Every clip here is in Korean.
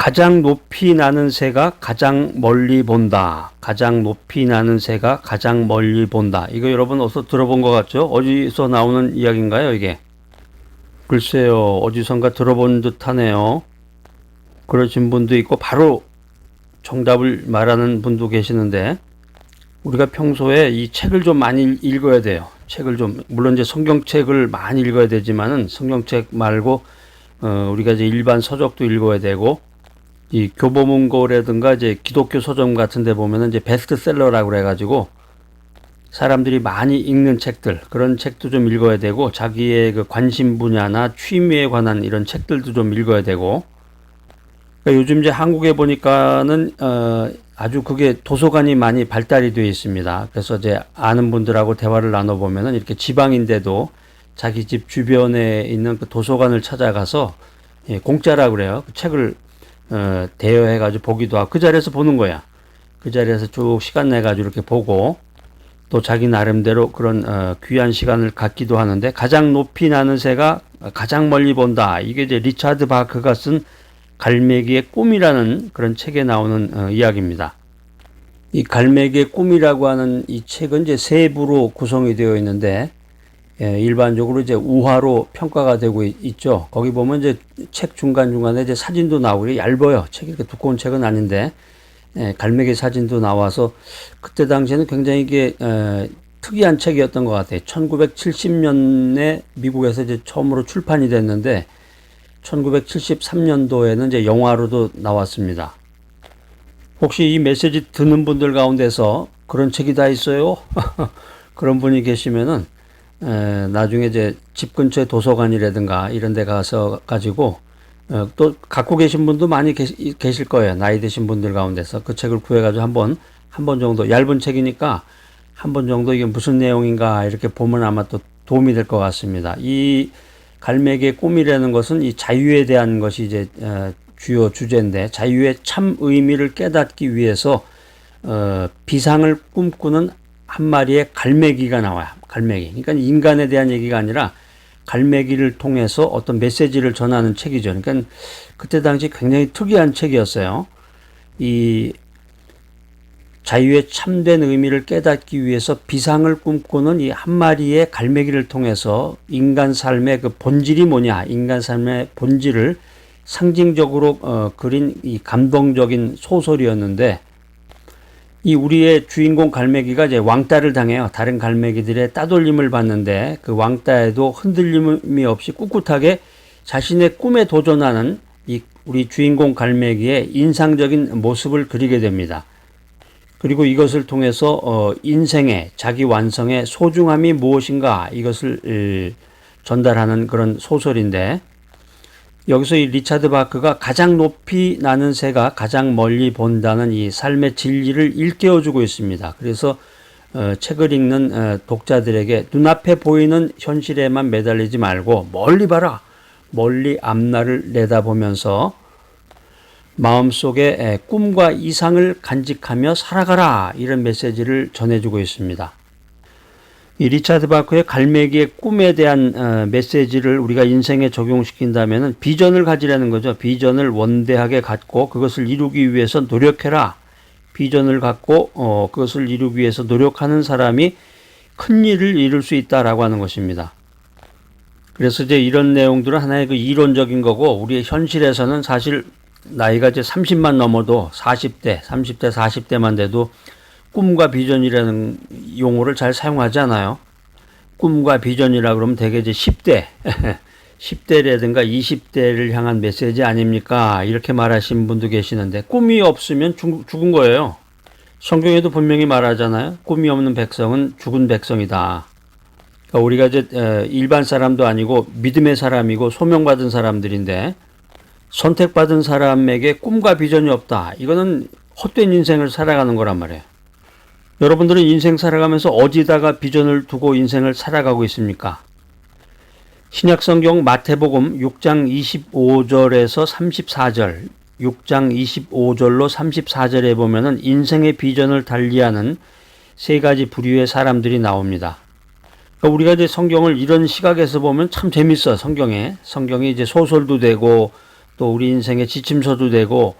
가장 높이 나는 새가 가장 멀리 본다. 가장 높이 나는 새가 가장 멀리 본다. 이거 여러분 어디서 들어본 것 같죠? 어디서 나오는 이야기인가요, 이게? 글쎄요, 어디선가 들어본 듯 하네요. 그러신 분도 있고, 바로 정답을 말하는 분도 계시는데, 우리가 평소에 이 책을 좀 많이 읽어야 돼요. 책을 좀, 물론 이제 성경책을 많이 읽어야 되지만은 성경책 말고, 어, 우리가 이제 일반 서적도 읽어야 되고, 이 교보문고라든가 이제 기독교 서점 같은 데 보면은 이제 베스트셀러라고 그래가지고 사람들이 많이 읽는 책들 그런 책도 좀 읽어야 되고 자기의 그 관심 분야나 취미에 관한 이런 책들도 좀 읽어야 되고 그러니까 요즘 이제 한국에 보니까는 어 아주 그게 도서관이 많이 발달이 되어 있습니다. 그래서 이제 아는 분들하고 대화를 나눠 보면은 이렇게 지방인데도 자기 집 주변에 있는 그 도서관을 찾아가서 예, 공짜라 그래요. 그 책을 어, 대여해가지고 보기도 하고 그 자리에서 보는 거야. 그 자리에서 쭉 시간 내가지고 이렇게 보고 또 자기 나름대로 그런 어, 귀한 시간을 갖기도 하는데 가장 높이 나는 새가 가장 멀리 본다. 이게 이제 리차드 바크가 쓴 갈매기의 꿈이라는 그런 책에 나오는 어, 이야기입니다. 이 갈매기의 꿈이라고 하는 이 책은 이제 세 부로 구성이 되어 있는데 예, 일반적으로 이제 우화로 평가가 되고 있, 죠 거기 보면 이제 책 중간 중간에 이제 사진도 나오고 얇아요. 책이 이렇게 두꺼운 책은 아닌데 예, 갈매기 사진도 나와서 그때 당시에는 굉장히 이게 에, 특이한 책이었던 것 같아요. 1970년에 미국에서 이제 처음으로 출판이 됐는데 1973년도에는 이제 영화로도 나왔습니다. 혹시 이 메시지 듣는 분들 가운데서 그런 책이 다 있어요? 그런 분이 계시면은 에, 나중에 이제 집 근처에 도서관이라든가 이런 데 가서 가지고 어, 또 갖고 계신 분도 많이 계시, 계실 거예요. 나이 드신 분들 가운데서 그 책을 구해가지고 한번 한 번 정도 얇은 책이니까 한 번 정도 이게 무슨 내용인가 이렇게 보면 아마 또 도움이 될 것 같습니다. 이 갈매기의 꿈이라는 것은 이 자유에 대한 것이 이제 어, 주요 주제인데 자유의 참 의미를 깨닫기 위해서 어, 비상을 꿈꾸는 한 마리의 갈매기가 나와요. 갈매기. 그러니까 인간에 대한 얘기가 아니라 갈매기를 통해서 어떤 메시지를 전하는 책이죠. 그러니까 그때 당시 굉장히 특이한 책이었어요. 이 자유의 참된 의미를 깨닫기 위해서 비상을 꿈꾸는 이 한 마리의 갈매기를 통해서 인간 삶의 그 본질이 뭐냐, 인간 삶의 본질을 상징적으로 어, 그린 이 감동적인 소설이었는데 이 우리의 주인공 갈매기가 이제 왕따를 당해요. 다른 갈매기들의 따돌림을 받는데 그 왕따에도 흔들림이 없이 꿋꿋하게 자신의 꿈에 도전하는 이 우리 주인공 갈매기의 인상적인 모습을 그리게 됩니다. 그리고 이것을 통해서 어 인생의 자기 완성의 소중함이 무엇인가 이것을 전달하는 그런 소설인데 여기서 이 리차드 바크가 가장 높이 나는 새가 가장 멀리 본다는 이 삶의 진리를 일깨워주고 있습니다. 그래서 어, 책을 읽는 어, 독자들에게 눈앞에 보이는 현실에만 매달리지 말고 멀리 봐라. 멀리 앞날을 내다보면서 마음속에 꿈과 이상을 간직하며 살아가라. 이런 메시지를 전해주고 있습니다. 이 리차드 바크의 갈매기의 꿈에 대한 어, 메시지를 우리가 인생에 적용시킨다면 비전을 가지라는 거죠. 비전을 원대하게 갖고 그것을 이루기 위해서 노력해라. 비전을 갖고 어, 그것을 이루기 위해서 노력하는 사람이 큰 일을 이룰 수 있다라고 하는 것입니다. 그래서 이제 이런 내용들은 하나의 그 이론적인 거고 우리의 현실에서는 사실 나이가 이제 30만 넘어도 40대, 30대, 40대만 돼도 꿈과 비전이라는 용어를 잘 사용하지 않아요. 꿈과 비전이라 그러면 대개 이제 10대, 10대라든가 20대를 향한 메시지 아닙니까? 이렇게 말하신 분도 계시는데 꿈이 없으면 죽, 죽은 거예요. 성경에도 분명히 말하잖아요. 꿈이 없는 백성은 죽은 백성이다. 그러니까 우리가 이제 일반 사람도 아니고 믿음의 사람이고 소명받은 사람들인데 선택받은 사람에게 꿈과 비전이 없다. 이거는 헛된 인생을 살아가는 거란 말이에요. 여러분들은 인생 살아가면서 어디다가 비전을 두고 인생을 살아가고 있습니까? 신약성경 마태복음 6장 25절에서 34절, 6장 25절로 34절에 보면은 인생의 비전을 달리하는 세 가지 부류의 사람들이 나옵니다. 그러니까 우리가 이제 성경을 이런 시각에서 보면 참 재밌어, 성경에. 성경이 이제 소설도 되고 또 우리 인생의 지침서도 되고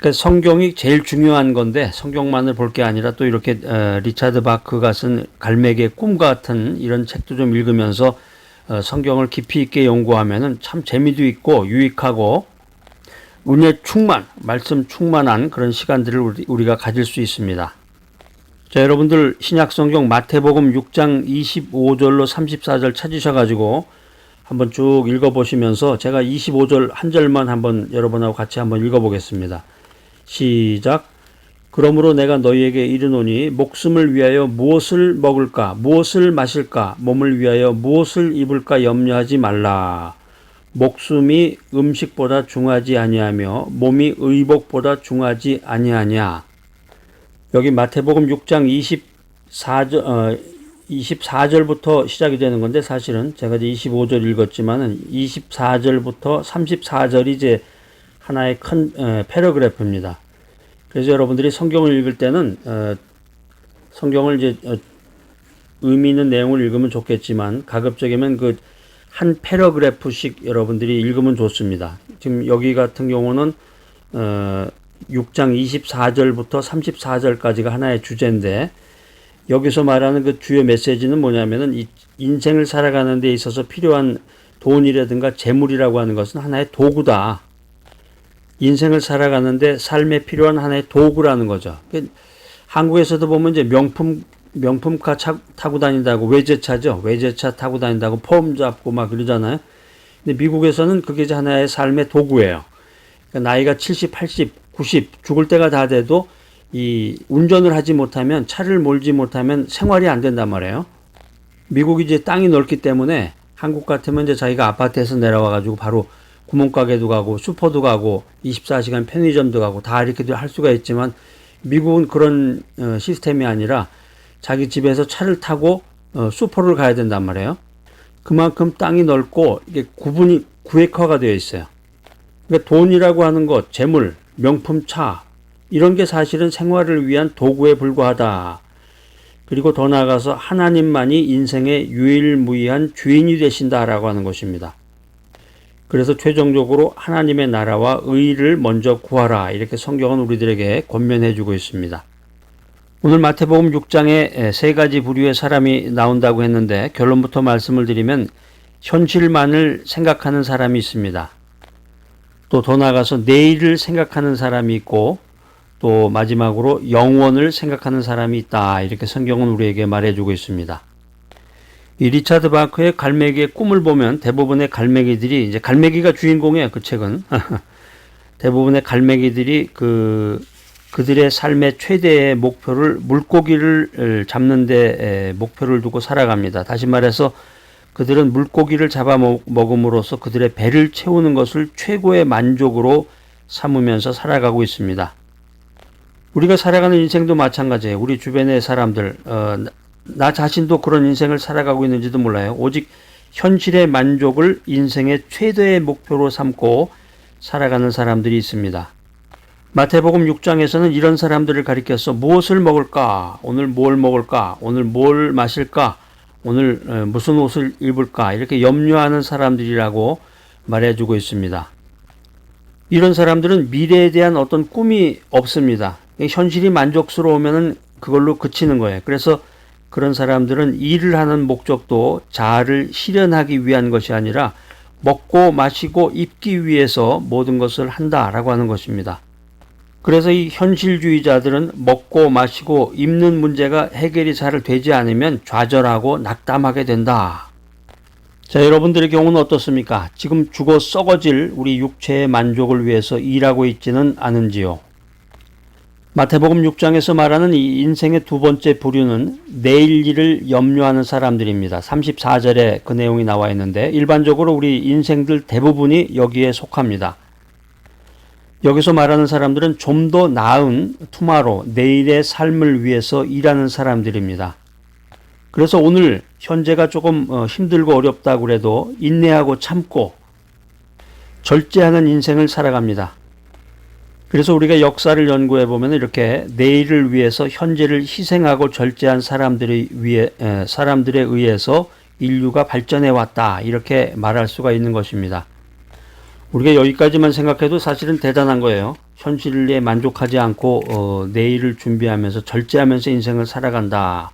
그러니까 성경이 제일 중요한 건데 성경만을 볼 게 아니라 또 이렇게 어, 리차드 바크가 쓴 갈매기의 꿈 같은 이런 책도 좀 읽으면서 어, 성경을 깊이 있게 연구하면은 참 재미도 있고 유익하고 은혜 충만, 말씀 충만한 그런 시간들을 우리, 우리가 가질 수 있습니다. 자, 여러분들 신약 성경 마태복음 6장 25절로 34절 찾으셔 가지고 한번 쭉 읽어 보시면서 제가 25절 한 절만 한번 여러분하고 같이 한번 읽어 보겠습니다. 시작. 그러므로 내가 너희에게 이르노니 목숨을 위하여 무엇을 먹을까, 무엇을 마실까, 몸을 위하여 무엇을 입을까 염려하지 말라. 목숨이 음식보다 중하지 아니하며 몸이 의복보다 중하지 아니하냐. 여기 마태복음 6장 24절 어, 24절부터 시작이 되는 건데 사실은 제가 이제 25절 읽었지만은 24절부터 34절이 이제 하나의 큰 어, 패러그래프입니다. 그래서 여러분들이 성경을 읽을 때는 어, 성경을 이제 어, 의미 있는 내용을 읽으면 좋겠지만 가급적이면 그 한 패러그래프씩 여러분들이 읽으면 좋습니다. 지금 여기 같은 경우는 어, 6장 24절부터 34절까지가 하나의 주제인데 여기서 말하는 그 주요 메시지는 뭐냐면은 이 인생을 살아가는 데 있어서 필요한 돈이라든가 재물이라고 하는 것은 하나의 도구다. 인생을 살아가는데 삶에 필요한 하나의 도구라는 거죠. 한국에서도 보면 이제 명품 명품카 차, 타고 다닌다고 외제차죠. 외제차 타고 다닌다고 폼 잡고 막 그러잖아요. 근데 미국에서는 그게 이제 하나의 삶의 도구예요. 그러니까 나이가 70, 80, 90 죽을 때가 다 돼도 이 운전을 하지 못하면 차를 몰지 못하면 생활이 안 된단 말이에요. 미국이 이제 땅이 넓기 때문에 한국 같으면 이제 자기가 아파트에서 내려와 가지고 바로 구멍가게도 가고 슈퍼도 가고 24시간 편의점도 가고 다 이렇게 할 수가 있지만 미국은 그런 어, 시스템이 아니라 자기 집에서 차를 타고 어, 슈퍼를 가야 된단 말이에요. 그만큼 땅이 넓고 이게 구분이 구획화가 되어 있어요. 그러니까 돈이라고 하는 것, 재물, 명품 차 이런 게 사실은 생활을 위한 도구에 불과하다. 그리고 더 나아가서 하나님만이 인생의 유일무이한 주인이 되신다라고 하는 것입니다. 그래서 최종적으로 하나님의 나라와 의를 먼저 구하라. 이렇게 성경은 우리들에게 권면해 주고 있습니다. 오늘 마태복음 6장에 세 가지 부류의 사람이 나온다고 했는데 결론부터 말씀을 드리면 현실만을 생각하는 사람이 있습니다. 또 더 나아가서 내일을 생각하는 사람이 있고 또 마지막으로 영원을 생각하는 사람이 있다. 이렇게 성경은 우리에게 말해주고 있습니다. 이 리차드 바크의 갈매기의 꿈을 보면 대부분의 갈매기들이 이제 갈매기가 주인공이에요. 그 책은 대부분의 갈매기들이 그 그들의 삶의 최대의 목표를 물고기를 잡는데 목표를 두고 살아갑니다. 다시 말해서 그들은 물고기를 잡아 먹음으로써 그들의 배를 채우는 것을 최고의 만족으로 삼으면서 살아가고 있습니다. 우리가 살아가는 인생도 마찬가지예요. 우리 주변의 사람들, 어, 나 자신도 그런 인생을 살아가고 있는지도 몰라요. 오직 현실의 만족을 인생의 최대의 목표로 삼고 살아가는 사람들이 있습니다. 마태복음 6장에서는 이런 사람들을 가리켜서 무엇을 먹을까? 오늘 뭘 먹을까? 오늘 뭘 마실까? 오늘 어, 무슨 옷을 입을까? 이렇게 염려하는 사람들이라고 말해주고 있습니다. 이런 사람들은 미래에 대한 어떤 꿈이 없습니다. 현실이 만족스러우면 그걸로 그치는 거예요. 그래서 그런 사람들은 일을 하는 목적도 자아를 실현하기 위한 것이 아니라 먹고 마시고 입기 위해서 모든 것을 한다라고 하는 것입니다. 그래서 이 현실주의자들은 먹고 마시고 입는 문제가 해결이 잘 되지 않으면 좌절하고 낙담하게 된다. 자, 여러분들의 경우는 어떻습니까? 지금 죽어 썩어질 우리 육체의 만족을 위해서 일하고 있지는 않은지요? 마태복음 6장에서 말하는 이 인생의 두 번째 부류는 내일 일을 염려하는 사람들입니다. 34절에 그 내용이 나와 있는데 일반적으로 우리 인생들 대부분이 여기에 속합니다. 여기서 말하는 사람들은 좀 더 나은 투마로 내일의 삶을 위해서 일하는 사람들입니다. 그래서 오늘 현재가 조금 어, 힘들고 어렵다고 그래도 인내하고 참고 절제하는 인생을 살아갑니다. 그래서 우리가 역사를 연구해 보면 이렇게 내일을 위해서 현재를 희생하고 절제한 사람들에 위해 사람들에 의해서 인류가 발전해 왔다 이렇게 말할 수가 있는 것입니다. 우리가 여기까지만 생각해도 사실은 대단한 거예요. 현실에 만족하지 않고 어, 내일을 준비하면서 절제하면서 인생을 살아간다.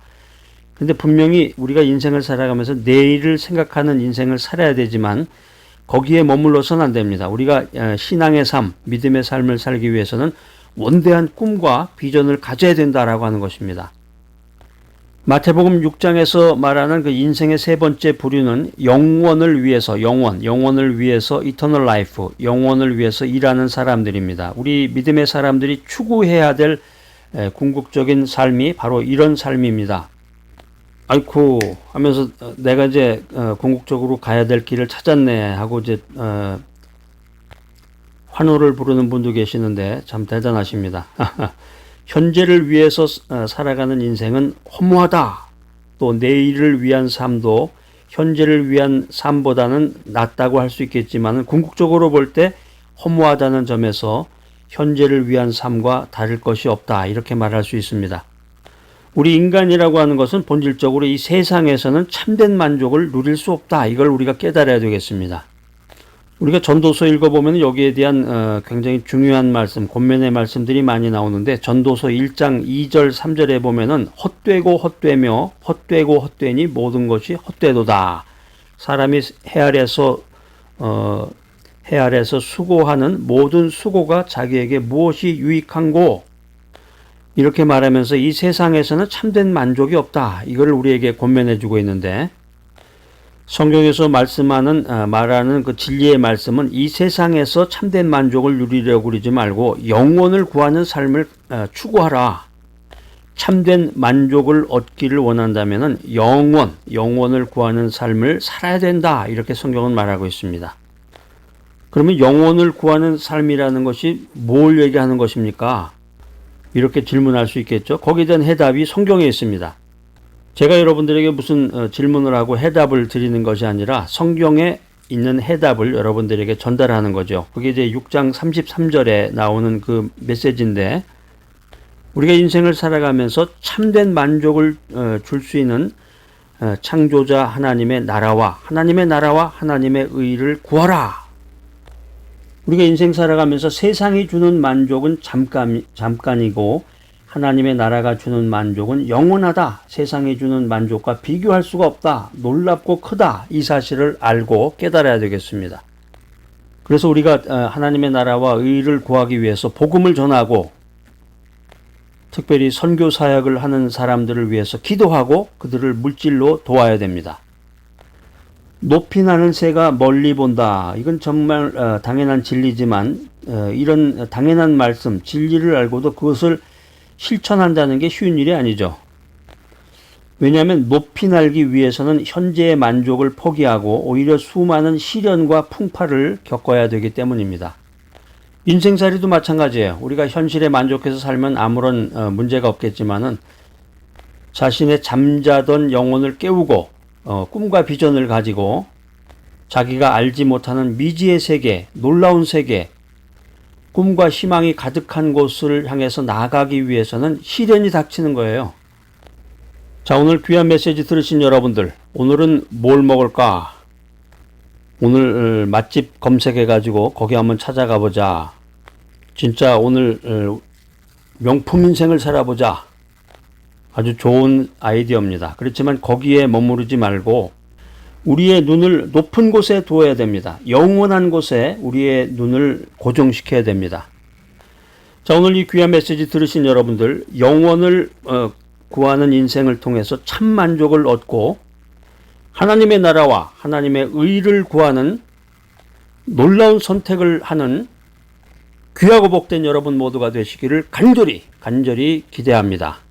근데 분명히 우리가 인생을 살아가면서 내일을 생각하는 인생을 살아야 되지만 거기에 머물러서는 안 됩니다. 우리가 어, 신앙의 삶, 믿음의 삶을 살기 위해서는 원대한 꿈과 비전을 가져야 된다라고 하는 것입니다. 마태복음 6장에서 말하는 그 인생의 세 번째 부류는 영원을 위해서 영원, 영원을 위해서 eternal life, 영원을 위해서 일하는 사람들입니다. 우리 믿음의 사람들이 추구해야 될 에, 궁극적인 삶이 바로 이런 삶입니다. 아이쿠 하면서 어, 내가 이제 어, 궁극적으로 가야 될 길을 찾았네 하고 이제 어, 환호를 부르는 분도 계시는데 참 대단하십니다. 현재를 위해서 어, 살아가는 인생은 허무하다. 또 내일을 위한 삶도 현재를 위한 삶보다는 낫다고 할 수 있겠지만 궁극적으로 볼 때 허무하다는 점에서 현재를 위한 삶과 다를 것이 없다. 이렇게 말할 수 있습니다. 우리 인간이라고 하는 것은 본질적으로 이 세상에서는 참된 만족을 누릴 수 없다. 이걸 우리가 깨달아야 되겠습니다. 우리가 전도서 읽어보면 여기에 대한 어, 굉장히 중요한 말씀, 권면의 말씀들이 많이 나오는데 전도서 1장 2절 3절에 보면은 헛되고 헛되며 헛되고 헛되니 모든 것이 헛되도다. 사람이 해 아래서 어, 해 아래서 수고하는 모든 수고가 자기에게 무엇이 유익한고 이렇게 말하면서 이 세상에서는 참된 만족이 없다. 이걸 우리에게 권면해 주고 있는데 성경에서 말씀하는 아, 말하는 그 진리의 말씀은 이 세상에서 참된 만족을 누리려고 그러지 말고 영원을 구하는 삶을 아, 추구하라. 참된 만족을 얻기를 원한다면은 영원, 영원을 구하는 삶을 살아야 된다. 이렇게 성경은 말하고 있습니다. 그러면 영원을 구하는 삶이라는 것이 뭘 얘기하는 것입니까? 이렇게 질문할 수 있겠죠. 거기에 대한 해답이 성경에 있습니다. 제가 여러분들에게 무슨 어, 질문을 하고 해답을 드리는 것이 아니라 성경에 있는 해답을 여러분들에게 전달하는 거죠. 그게 이제 6장 33절에 나오는 그 메시지인데 우리가 인생을 살아가면서 참된 만족을 어, 줄수 있는 어, 창조자 하나님의 나라와 하나님의 나라와 하나님의 의를 구하라. 우리가 인생 살아가면서 세상이 주는 만족은 잠깐 잠깐이고 하나님의 나라가 주는 만족은 영원하다. 세상이 주는 만족과 비교할 수가 없다. 놀랍고 크다. 이 사실을 알고 깨달아야 되겠습니다. 그래서 우리가 어, 하나님의 나라와 의를 구하기 위해서 복음을 전하고 특별히 선교 사역을 하는 사람들을 위해서 기도하고 그들을 물질로 도와야 됩니다. 높이 나는 새가 멀리 본다. 이건 정말 어, 당연한 진리지만 어, 이런 당연한 말씀, 진리를 알고도 그것을 실천한다는 게 쉬운 일이 아니죠. 왜냐하면 높이 날기 위해서는 현재의 만족을 포기하고 오히려 수많은 시련과 풍파를 겪어야 되기 때문입니다. 인생살이도 마찬가지예요. 우리가 현실에 만족해서 살면 아무런 어, 문제가 없겠지만은 자신의 잠자던 영혼을 깨우고 어, 꿈과 비전을 가지고 자기가 알지 못하는 미지의 세계, 놀라운 세계, 꿈과 희망이 가득한 곳을 향해서 나아가기 위해서는 시련이 닥치는 거예요. 자, 오늘 귀한 메시지 들으신 여러분들, 오늘은 뭘 먹을까? 오늘 어, 맛집 검색해가지고 거기 한번 찾아가 보자. 진짜 오늘 어, 명품 인생을 살아보자. 아주 좋은 아이디어입니다. 그렇지만 거기에 머무르지 말고 우리의 눈을 높은 곳에 두어야 됩니다. 영원한 곳에 우리의 눈을 고정시켜야 됩니다. 자, 오늘 이 귀한 메시지 들으신 여러분들, 영원을 어, 구하는 인생을 통해서 참 만족을 얻고 하나님의 나라와 하나님의 의를 구하는 놀라운 선택을 하는 귀하고 복된 여러분 모두가 되시기를 간절히 간절히 기대합니다.